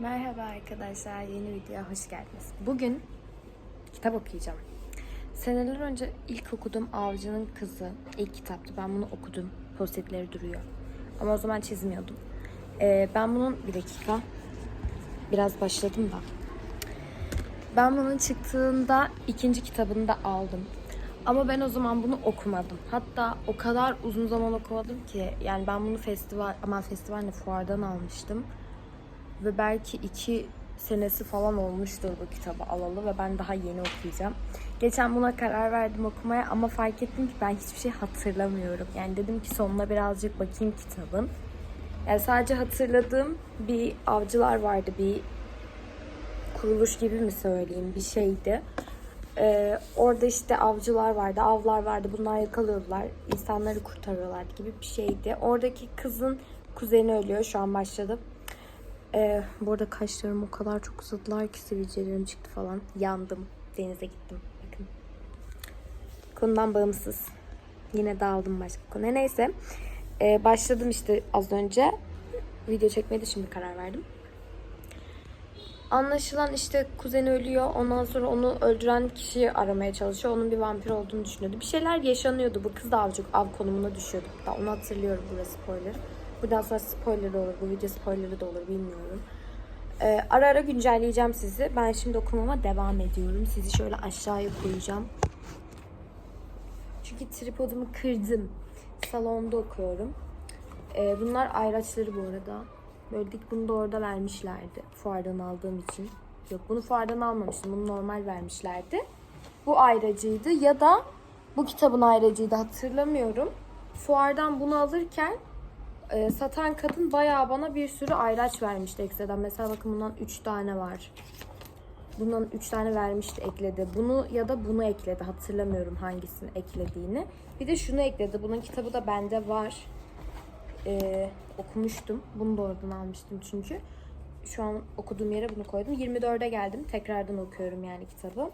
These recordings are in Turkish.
Merhaba arkadaşlar, yeni videoya hoş geldiniz. Bugün kitap okuyacağım. Seneler önce ilk okuduğum Avcı'nın Kızı ilk kitaptı. Ben bunu okudum. Postitleri duruyor. Ama o zaman çizmiyordum. Ee, ben bunun bir dakika biraz başladım da. Ben bunun çıktığında ikinci kitabını da aldım. Ama ben o zaman bunu okumadım. Hatta o kadar uzun zaman okumadım ki yani ben bunu festival aman festival ne fuardan almıştım. Ve belki iki senesi falan olmuştur bu kitabı alalı ve ben daha yeni okuyacağım. Geçen buna karar verdim okumaya ama fark ettim ki ben hiçbir şey hatırlamıyorum. Yani dedim ki sonuna birazcık bakayım kitabın. Yani sadece hatırladığım bir avcılar vardı, bir kuruluş gibi mi söyleyeyim bir şeydi. Ee, orada işte avcılar vardı, avlar vardı. Bunlar yakalıyordular, insanları kurtarıyorlar gibi bir şeydi. Oradaki kızın kuzeni ölüyor. Şu an başladı. Ee, bu arada kaşlarım o kadar çok uzadılar ki sivilcelerim çıktı falan. Yandım. Denize gittim. Bakın. Konudan bağımsız. Yine dağıldım başka konuya. Neyse. Ee, başladım işte az önce. Video çekmeye de şimdi karar verdim. Anlaşılan işte kuzeni ölüyor. Ondan sonra onu öldüren kişiyi aramaya çalışıyor. Onun bir vampir olduğunu düşünüyordu. Bir şeyler yaşanıyordu. Bu kız da avcı, av konumuna düşüyordu. Hatta onu hatırlıyorum. Burası spoiler. Buradan sonra spoiler olur. Bu video spoilerı da olur. Bilmiyorum. Ee, ara ara güncelleyeceğim sizi. Ben şimdi okumama devam ediyorum. Sizi şöyle aşağıya koyacağım. Çünkü tripodumu kırdım. Salonda okuyorum. Ee, bunlar ayraçları bu arada. Böyle dik bunu da orada vermişlerdi. Fuardan aldığım için. Yok bunu fuardan almamıştım. Bunu normal vermişlerdi. Bu ayracıydı ya da bu kitabın ayracıydı hatırlamıyorum. Fuardan bunu alırken e, satan kadın bayağı bana bir sürü ayraç vermişti ekstradan. Mesela bakın bundan 3 tane var. Bundan 3 tane vermişti ekledi. Bunu ya da bunu ekledi. Hatırlamıyorum hangisini eklediğini. Bir de şunu ekledi. Bunun kitabı da bende var. Ee, okumuştum. Bunu da oradan almıştım çünkü. Şu an okuduğum yere bunu koydum. 24'e geldim. Tekrardan okuyorum yani kitabı.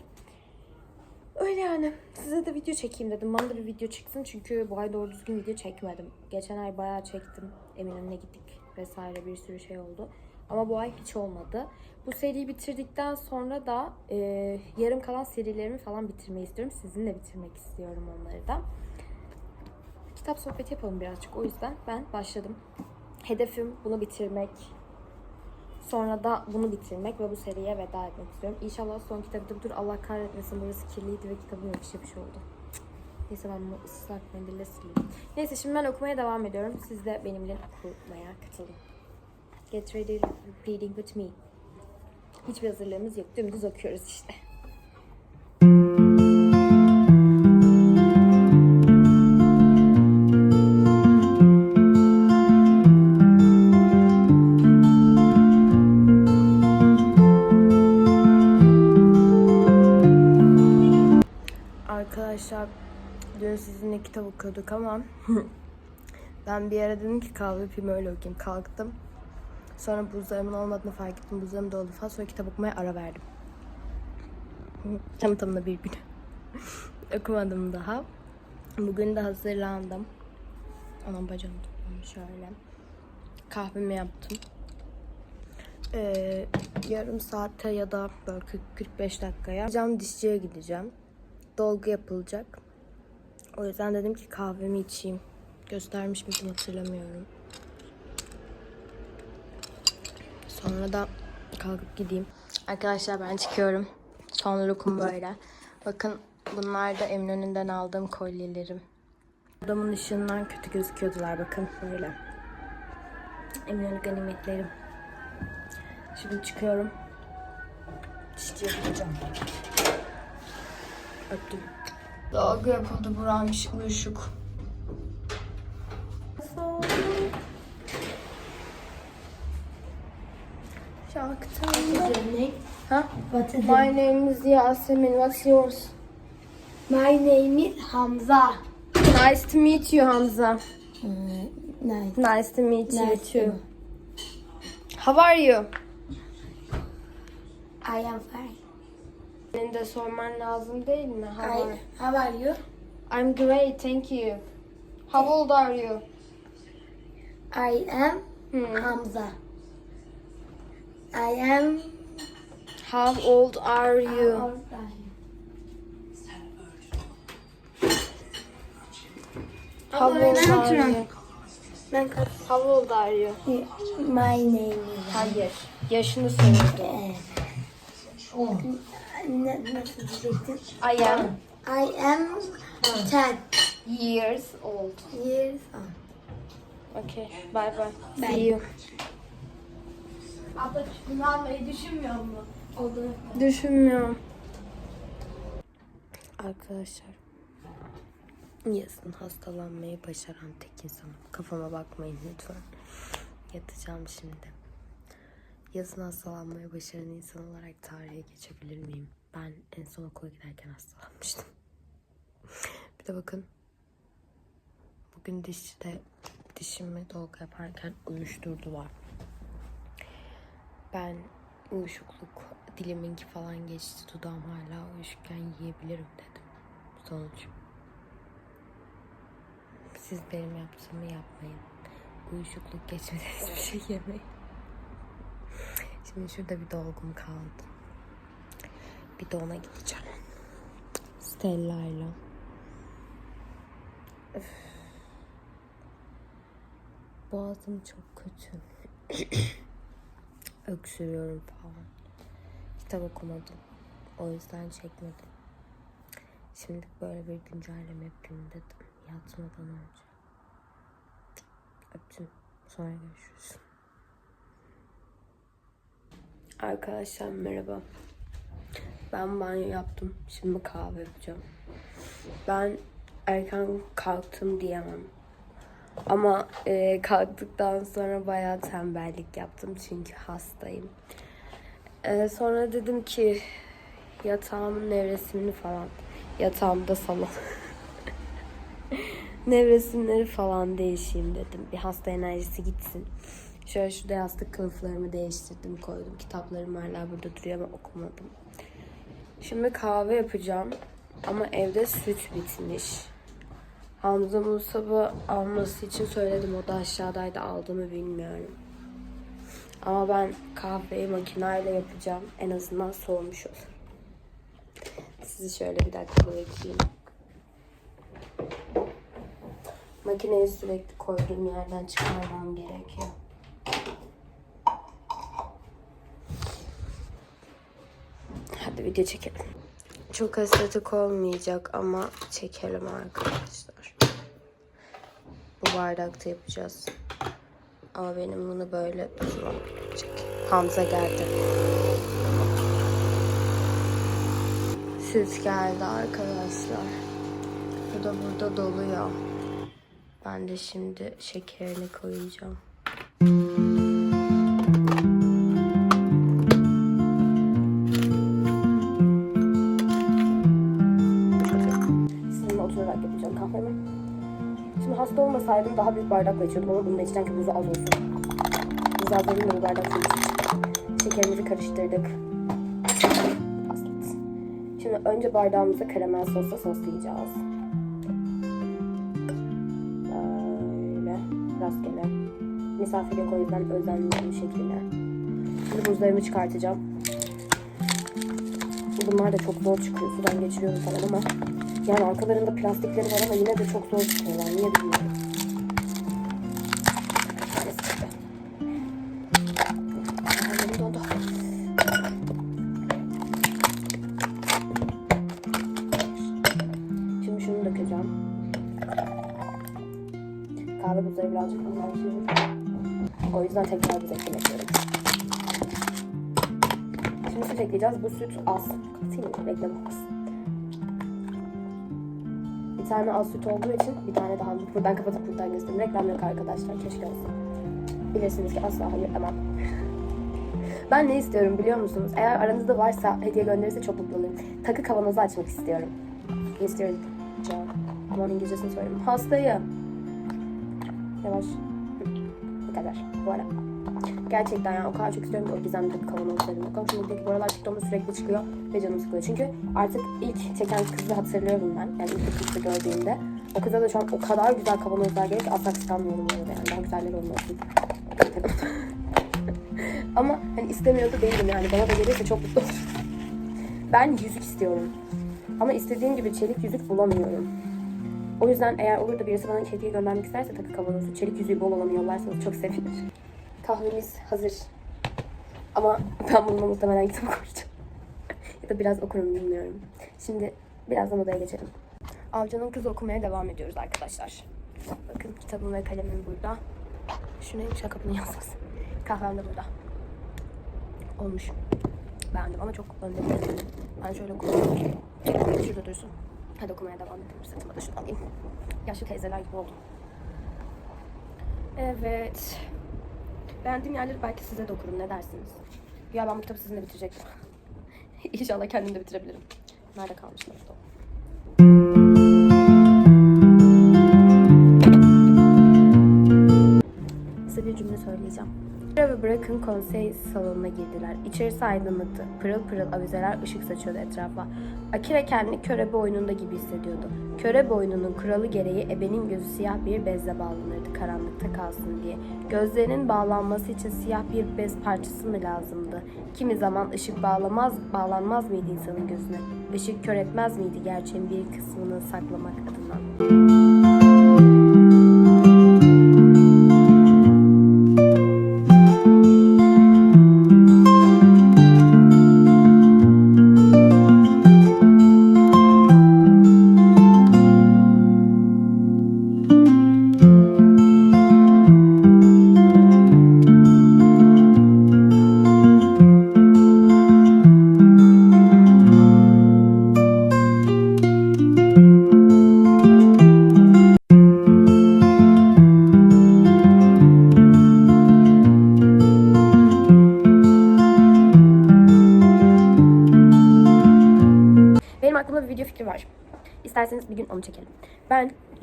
Öyle yani. Size de video çekeyim dedim. Bana da bir video çıksın çünkü bu ay doğru düzgün video çekmedim. Geçen ay bayağı çektim. Eminönü'ne gittik vesaire bir sürü şey oldu. Ama bu ay hiç olmadı. Bu seriyi bitirdikten sonra da e, yarım kalan serilerimi falan bitirmeyi istiyorum. Sizinle bitirmek istiyorum onları da. Kitap sohbeti yapalım birazcık. O yüzden ben başladım. Hedefim bunu bitirmek. Sonra da bunu bitirmek ve bu seriye veda etmek istiyorum. İnşallah son kitabı dur Allah kahretmesin burası kirliydi ve kitabım yapış yapış oldu. Neyse ben bunu ıslak mendille sileyim. Neyse şimdi ben okumaya devam ediyorum. Siz de benimle okumaya katılın. Get ready reading with me. Hiçbir hazırlığımız yok. Dümdüz okuyoruz işte. Okuyorduk ama ben bir ara dedim ki kahve yapayım öyle okuyayım. Kalktım. Sonra buzlarımın olmadığını fark ettim. Buzlarım doldu falan. Sonra kitap okumaya ara verdim. Tam tamına bir gün. Okumadım daha. Bugün de hazırlandım. Anam bacağım tutmamış şöyle. Kahvemi yaptım. Ee, yarım saate ya da böyle 40-45 dakikaya cam dişçiye gideceğim. Dolgu yapılacak. O yüzden dedim ki kahvemi içeyim. Göstermiş miydim hatırlamıyorum. Sonra da kalkıp gideyim. Arkadaşlar ben çıkıyorum. Son lookum böyle. Bakın bunlar da Eminönü'nden aldığım kolyelerim. Adamın ışığından kötü gözüküyordular bakın böyle. Eminönü ganimetlerim. Şimdi çıkıyorum. Dişçiye gideceğim. Öptüm. Dolgu yapıldı buram ışık. Şarkıtayım. Huh? What is My name is Yasemin. What's yours? My name is Hamza. Nice to meet you, Hamza. Nice. Nice to meet you Nice too. to- How are you? I am fine. Senin de sorman lazım değil mi? How I, are how are you? I'm great, thank you. How old are you? I am Hmm. Hamza. I am. How old are you? How old How old are you? Ben kaç? How old are you? My name is. Hayır. Yaşını sordu. Evet. Ne, nasıl diyecektin? I am I am 10 years old. years old. Okay. Bye bye. Bye. See you. Abla bunu almayı düşünmüyor mu? Oldu. Düşünmüyorum. Arkadaşlar. Yazın hastalanmayı başaran tek insanım. Kafama bakmayın lütfen. Yatacağım şimdi. Yazın hastalanmayı başaran insan olarak tarihe geçebilir miyim? Ben en son okula giderken hastalanmıştım. Bir de bakın. Bugün dişçide dişimi dolgu yaparken uyuşturdular. Ben uyuşukluk diliminki falan geçti dudağım hala uyuşukken yiyebilirim dedim. Sonuç. Siz benim yaptığımı yapmayın. Uyuşukluk geçmeden hiçbir şey yemeyin. Şimdi şurada bir dolgum kaldı. Bir de ona gideceğim. Stella'yla. Boğazım çok kötü. öksürüyorum falan. Kitap okumadım. O yüzden çekmedim. Şimdi böyle bir güncelleme yapayım dedim. Yatmadan önce. Öptüm. Sonra görüşürüz. Arkadaşlar merhaba. Ben banyo yaptım. Şimdi kahve yapacağım. Ben erken kalktım diyemem. Ama e, kalktıktan sonra bayağı tembellik yaptım çünkü hastayım. E, sonra dedim ki yatağımın nevresimini falan yatağımda salon nevresimleri falan değişeyim dedim. Bir hasta enerjisi gitsin. Şöyle şurada yastık kılıflarımı değiştirdim koydum. Kitaplarım hala burada duruyor ama okumadım. Şimdi kahve yapacağım. Ama evde süt bitmiş. Hamza Musab'ı alması için söyledim. O da aşağıdaydı. Aldı mı bilmiyorum. Ama ben kahveyi makineyle yapacağım. En azından soğumuş olur. Sizi şöyle bir dakika bırakayım. Makineyi sürekli koyduğum yerden çıkarmam gerekiyor. Hadi video çekelim. Çok estetik olmayacak ama çekelim arkadaşlar. Bu bardakta yapacağız. Ama benim bunu böyle tutmam gerekecek. Hamza geldi. Süt geldi arkadaşlar. Bu da burada doluyor. Ben de şimdi şekerini koyacağım. Sizinle oturarak yapacağım kahvemi. Şimdi hasta olmasaydım daha büyük bardakla içiyordum ama bunu da içeceğim ki buzu az olsun. Buz az değil mi bardak Şekerimizi karıştırdık. Şimdi önce bardağımıza karamel sosla soslayacağız. Böyle rastgele. Misafir yok o yüzden özenli bir şekilde. Şimdi buzlarımı çıkartacağım. Bunlar da çok zor çıkıyor. Sudan geçiriyorum falan ama yani arkalarında plastikleri var ama yine de çok zor çıkıyorlar. Niye bilmiyorum. Ekleyeceğiz. Bu süt az. Katayım mı? Reklam olmasın. Bir tane az süt olduğu için bir tane daha buradan kapatıp buradan göstereyim. Reklam yok arkadaşlar. Keşke olsa. Bilirsiniz ki asla hayır demem. ben ne istiyorum biliyor musunuz? Eğer aranızda varsa hediye gönderirse çok mutlu olurum. Takı kavanozu açmak istiyorum. İstiyorum. Aman İngilizcesini söyleyeyim. Hastayım. Yavaş. Bu kadar. Bu ara. Gerçekten yani o kadar çok istiyorum ki o gizemli kavanozlarını. Hoşuma bu aralar TikTok'ta sürekli çıkıyor ve canım sıkılıyor. Çünkü artık ilk çeken kızı hatırlıyorum ben. Yani ilk kızı gördüğümde. O kıza da şu an o kadar güzel kavanozlar geliyor ki asla kıskanmıyorum bu. Yani daha güzelleri olmasın. Ama hani istemiyor da değilim yani. Bana da gelirse çok mutlu olurum. Ben yüzük istiyorum. Ama istediğim gibi çelik yüzük bulamıyorum. O yüzden eğer olur da birisi bana hediye göndermek isterse takı kavanozu, çelik yüzüğü bol olanı yollarsanız çok sevinirim. Kahvemiz hazır. Ama ben bununla muhtemelen kitap okuyacağım. ya da biraz okurum bilmiyorum. Şimdi birazdan odaya geçelim. Avcı'nın Kızı okumaya devam ediyoruz arkadaşlar. Bakın kitabım ve kalemim burada. Şu neymiş kapının yazması. Kahvem de burada. Olmuş. Beğendim ama çok önde. Ben şöyle okuyayım. Şurada dursun. Hadi okumaya devam edelim. Sırtıma da şunu alayım. Yaşlı teyzeler gibi oldum. Evet. Beğendiğim yerleri belki size de okurum. Ne dersiniz? Ya ben bu kitabı sizinle bitirecektim. İnşallah kendim de bitirebilirim. Nerede kalmışlar da? Size bir cümle söyleyeceğim. Ve Bırakın konsey salonuna girdiler. İçerisi aydınlıktı. Pırıl pırıl avizeler ışık saçıyordu etrafa. Akira kendini körebe oyununda gibi hissediyordu. Körebe oyununun kuralı gereği ebenin gözü siyah bir bezle bağlanırdı karanlıkta kalsın diye. Gözlerinin bağlanması için siyah bir bez parçası mı lazımdı? Kimi zaman ışık bağlamaz, bağlanmaz mıydı insanın gözüne? Işık kör etmez miydi gerçeğin bir kısmını saklamak adına? Benim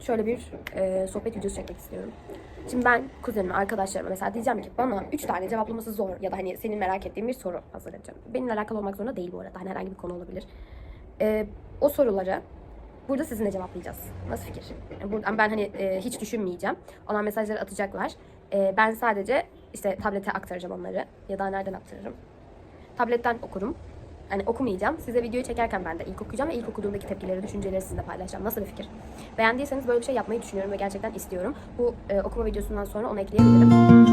şöyle bir e, sohbet videosu çekmek istiyorum. Şimdi ben kuzenime, arkadaşlarıma mesela diyeceğim ki bana 3 tane cevaplaması zor ya da hani senin merak ettiğin bir soru hazırlayacağım. Benimle alakalı olmak zorunda değil bu arada. Hani herhangi bir konu olabilir. E, o soruları burada sizinle cevaplayacağız. Nasıl fikir? Yani buradan ben hani e, hiç düşünmeyeceğim. Olan mesajları atacaklar. E, ben sadece işte tablete aktaracağım onları. Ya da nereden aktarırım? Tabletten okurum. Yani okumayacağım. Size videoyu çekerken ben de ilk okuyacağım ve ilk okuduğumdaki tepkileri, düşünceleri sizinle paylaşacağım. Nasıl bir fikir? Beğendiyseniz böyle bir şey yapmayı düşünüyorum ve gerçekten istiyorum. Bu e, okuma videosundan sonra onu ekleyebilirim.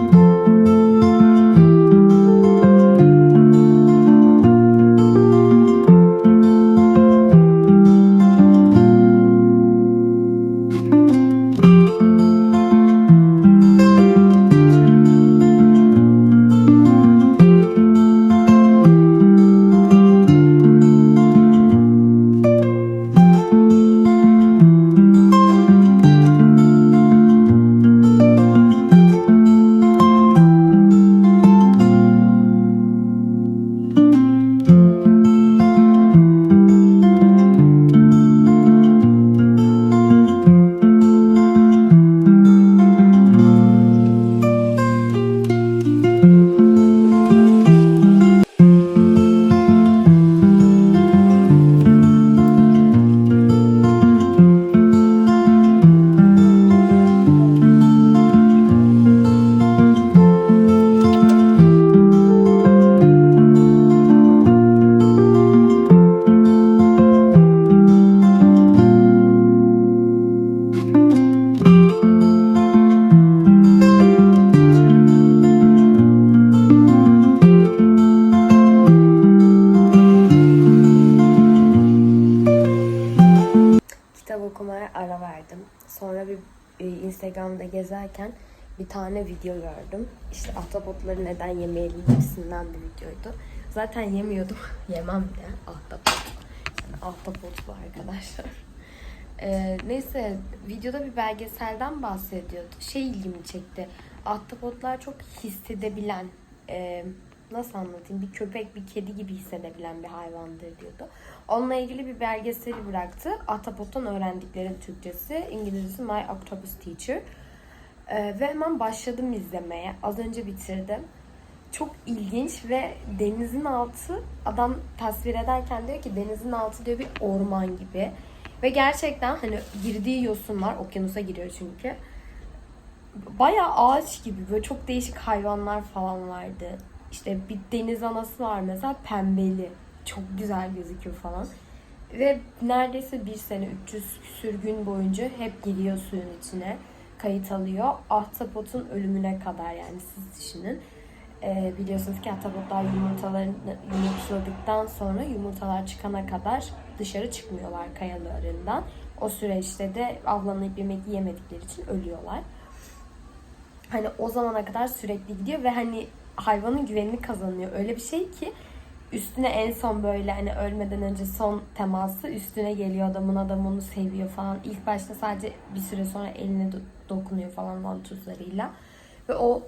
Tane video gördüm. İşte ahtapotları neden yemeyelim gibisinden bir videoydu. Zaten yemiyordum. Yemem de ahtapot. Yani ahtapotlu arkadaşlar. Ee, neyse videoda bir belgeselden bahsediyordu. Şey ilgimi çekti. Ahtapotlar çok hissedebilen, e, nasıl anlatayım bir köpek bir kedi gibi hissedebilen bir hayvandır diyordu. Onunla ilgili bir belgeseli bıraktı. Ahtapot'tan öğrendikleri Türkçesi, İngilizcesi My Octopus Teacher. Ee, ve hemen başladım izlemeye. Az önce bitirdim. Çok ilginç ve denizin altı adam tasvir ederken diyor ki denizin altı diyor bir orman gibi. Ve gerçekten hani girdiği yosunlar okyanusa giriyor çünkü. Bayağı ağaç gibi böyle çok değişik hayvanlar falan vardı. işte bir deniz anası var mesela pembeli. Çok güzel gözüküyor falan. Ve neredeyse bir sene 300 küsür gün boyunca hep giriyor suyun içine. Kayıt alıyor. Ahtapotun ölümüne kadar yani siz düşünün. Ee, biliyorsunuz ki ahtapotlar yumurtalarını yumurtladıktan sonra yumurtalar çıkana kadar dışarı çıkmıyorlar kayalarından. O süreçte de avlanıp yemek yemedikleri için ölüyorlar. Hani o zamana kadar sürekli gidiyor ve hani hayvanın güvenini kazanıyor. Öyle bir şey ki üstüne en son böyle hani ölmeden önce son teması üstüne geliyor adamın adam onu seviyor falan. İlk başta sadece bir süre sonra eline do- dokunuyor falan vantuzlarıyla. Ve o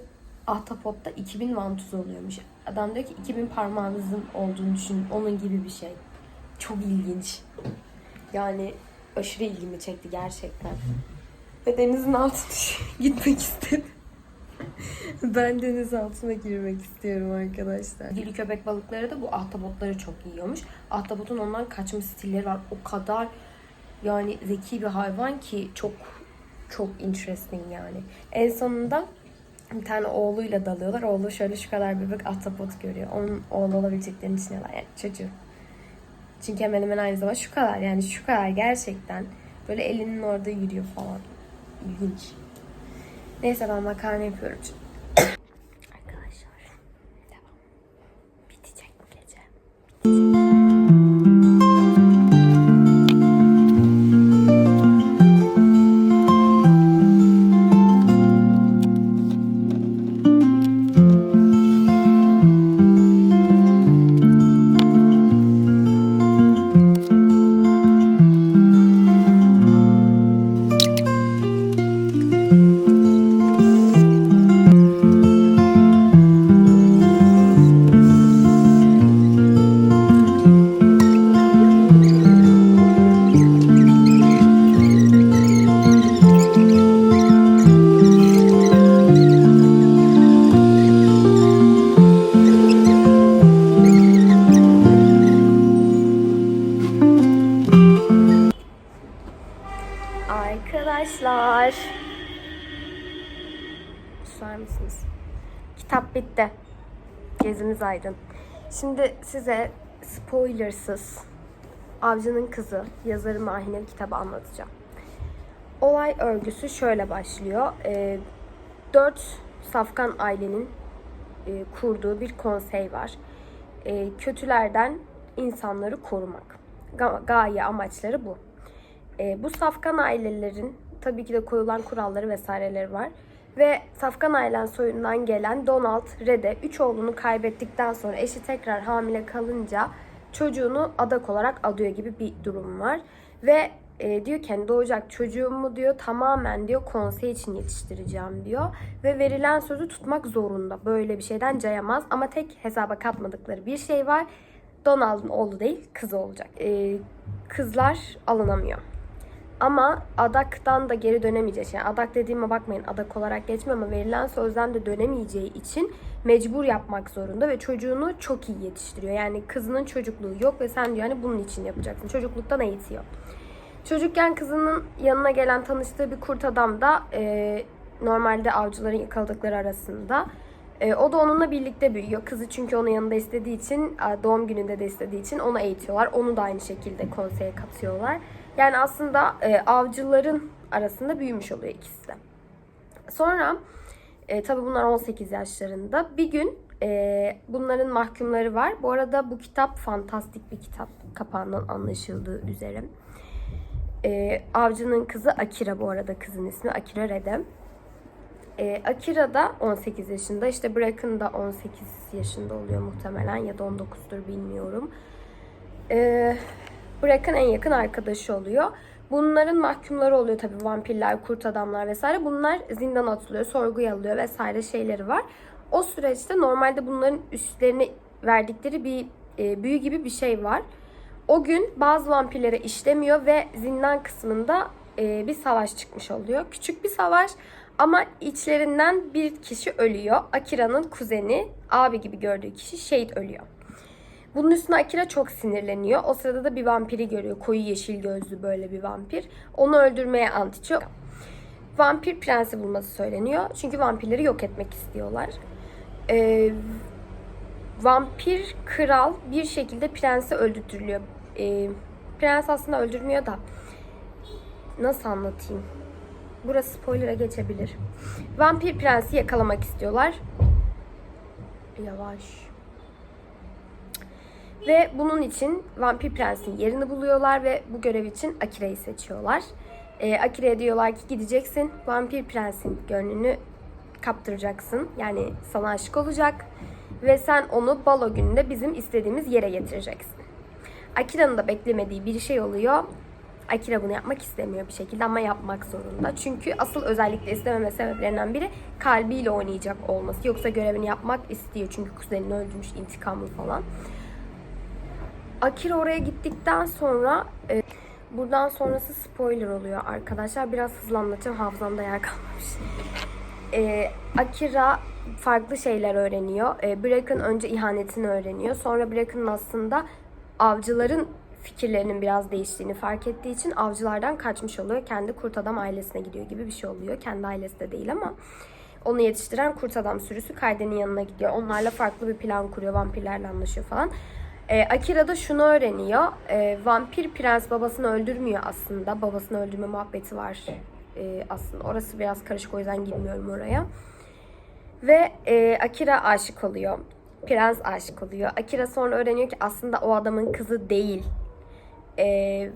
ahtapotta 2000 vantuz oluyormuş. Adam diyor ki 2000 parmağınızın olduğunu düşünün. Onun gibi bir şey. Çok ilginç. Yani aşırı ilgimi çekti gerçekten. Ve denizin altına gitmek istedim. Ben deniz altına girmek istiyorum arkadaşlar. Dili köpek balıkları da bu ahtapotları çok yiyormuş. Ahtapotun ondan kaçma stilleri var. O kadar yani zeki bir hayvan ki çok çok interesting yani. En sonunda bir tane oğluyla dalıyorlar. Oğlu şöyle şu kadar bebek ahtapot görüyor. Onun oğlu olabileceklerini düşünüyorlar yani çocuğu. Çünkü hemen hemen aynı zamanda şu kadar yani şu kadar gerçekten böyle elinin orada yürüyor falan. İlginç. Neyse ben makarna yapıyorum. Arkadaşlar devam. Bitecek bu gece. Arkadaşlar. Aydın. Şimdi size spoilersız Avcının Kızı yazarı Mahinev kitabı anlatacağım. Olay örgüsü şöyle başlıyor. Ee, dört safkan ailenin e, kurduğu bir konsey var. E, kötülerden insanları korumak. Ga- gaye amaçları bu. E, bu safkan ailelerin tabii ki de koyulan kuralları vesaireleri var. Ve safkan ailen soyundan gelen Donald Red'e üç oğlunu kaybettikten sonra eşi tekrar hamile kalınca çocuğunu adak olarak adıyor gibi bir durum var. Ve e, diyor ki hani doğacak çocuğumu diyor tamamen diyor konsey için yetiştireceğim diyor. Ve verilen sözü tutmak zorunda. Böyle bir şeyden cayamaz. Ama tek hesaba katmadıkları bir şey var. Donald'ın oğlu değil kızı olacak. E, kızlar alınamıyor. Ama adaktan da geri dönemeyecek. Yani adak dediğime bakmayın adak olarak geçmiyor ama verilen sözden de dönemeyeceği için mecbur yapmak zorunda ve çocuğunu çok iyi yetiştiriyor. Yani kızının çocukluğu yok ve sen diyor hani bunun için yapacaksın. Çocukluktan eğitiyor. Çocukken kızının yanına gelen tanıştığı bir kurt adam da e, normalde avcıların yakaladıkları arasında. E, o da onunla birlikte büyüyor. Kızı çünkü onun yanında istediği için, doğum gününde de istediği için onu eğitiyorlar. Onu da aynı şekilde konseye katıyorlar. Yani aslında e, avcıların arasında büyümüş oluyor ikisi de. Sonra e, tabii bunlar 18 yaşlarında. Bir gün e, bunların mahkumları var. Bu arada bu kitap fantastik bir kitap kapağından anlaşıldığı üzere. E, avcının kızı Akira bu arada kızın ismi Akira Redem. E, Akira da 18 yaşında. İşte Bracken da 18 yaşında oluyor muhtemelen ya da 19'dur bilmiyorum. E, Bracken en yakın arkadaşı oluyor. Bunların mahkumları oluyor tabii vampirler, kurt adamlar vesaire. Bunlar zindana atılıyor, sorguya alıyor vesaire şeyleri var. O süreçte normalde bunların üstlerine verdikleri bir e, büyü gibi bir şey var. O gün bazı vampirlere işlemiyor ve zindan kısmında e, bir savaş çıkmış oluyor. Küçük bir savaş ama içlerinden bir kişi ölüyor. Akira'nın kuzeni, abi gibi gördüğü kişi şehit ölüyor. Bunun üstüne Akira çok sinirleniyor. O sırada da bir vampiri görüyor. Koyu yeşil gözlü böyle bir vampir. Onu öldürmeye ant. Vampir prensi bulması söyleniyor. Çünkü vampirleri yok etmek istiyorlar. Ee, vampir kral bir şekilde prensi öldürtülüyor. Ee, prens aslında öldürmüyor da nasıl anlatayım? Burası spoiler'a geçebilir. Vampir prensi yakalamak istiyorlar. Yavaş. Ve bunun için vampir prensin yerini buluyorlar ve bu görev için Akira'yı seçiyorlar. Ee, Akira'ya diyorlar ki gideceksin vampir prensin gönlünü kaptıracaksın. Yani sana aşık olacak ve sen onu balo gününde bizim istediğimiz yere getireceksin. Akira'nın da beklemediği bir şey oluyor. Akira bunu yapmak istemiyor bir şekilde ama yapmak zorunda. Çünkü asıl özellikle istememe sebeplerinden biri kalbiyle oynayacak olması. Yoksa görevini yapmak istiyor çünkü kuzenini öldürmüş intikamı falan. Akira oraya gittikten sonra e, buradan sonrası spoiler oluyor arkadaşlar. Biraz hızlı anlatacağım hafızamda yer kalmamış. E, Akira farklı şeyler öğreniyor. E, Brack'ın önce ihanetini öğreniyor. Sonra Brack'ın aslında avcıların fikirlerinin biraz değiştiğini fark ettiği için avcılardan kaçmış oluyor. Kendi kurt adam ailesine gidiyor gibi bir şey oluyor. Kendi ailesi de değil ama onu yetiştiren kurt adam sürüsü Kaiden'in yanına gidiyor. Onlarla farklı bir plan kuruyor. Vampirlerle anlaşıyor falan. E, Akira da şunu öğreniyor. E, vampir prens babasını öldürmüyor aslında. Babasını öldürme muhabbeti var e, aslında. Orası biraz karışık o yüzden girmiyorum oraya. Ve e, Akira aşık oluyor. Prens aşık oluyor. Akira sonra öğreniyor ki aslında o adamın kızı değil. E,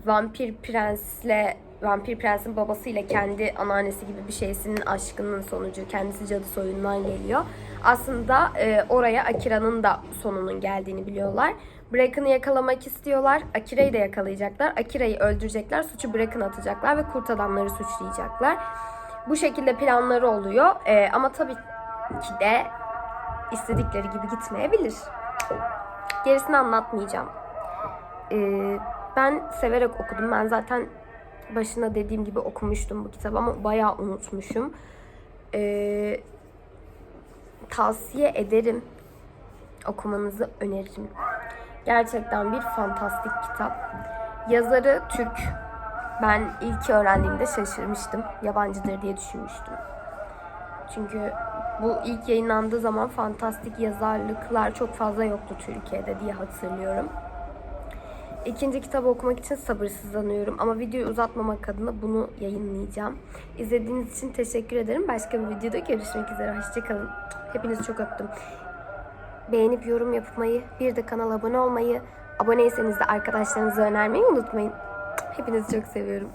vampir prensle vampir prensin babasıyla kendi anneannesi gibi bir şeysinin aşkının sonucu. Kendisi cadı soyundan geliyor. Aslında e, oraya Akira'nın da sonunun geldiğini biliyorlar. Bracken'ı yakalamak istiyorlar. Akira'yı da yakalayacaklar. Akira'yı öldürecekler. Suçu Bracken'a atacaklar ve kurt adamları suçlayacaklar. Bu şekilde planları oluyor. E, ama tabii ki de istedikleri gibi gitmeyebilir. Gerisini anlatmayacağım. Ee, ben severek okudum. Ben zaten başına dediğim gibi okumuştum bu kitabı ama bayağı unutmuşum. Ee, tavsiye ederim. Okumanızı öneririm. Gerçekten bir fantastik kitap. Yazarı Türk. Ben ilk öğrendiğimde şaşırmıştım. Yabancıdır diye düşünmüştüm. Çünkü bu ilk yayınlandığı zaman fantastik yazarlıklar çok fazla yoktu Türkiye'de diye hatırlıyorum. İkinci kitabı okumak için sabırsızlanıyorum ama videoyu uzatmamak adına bunu yayınlayacağım. İzlediğiniz için teşekkür ederim. Başka bir videoda görüşmek üzere. Hoşçakalın. Hepinizi çok öptüm. Beğenip yorum yapmayı, bir de kanala abone olmayı, aboneyseniz de arkadaşlarınıza önermeyi unutmayın. Hepinizi çok seviyorum.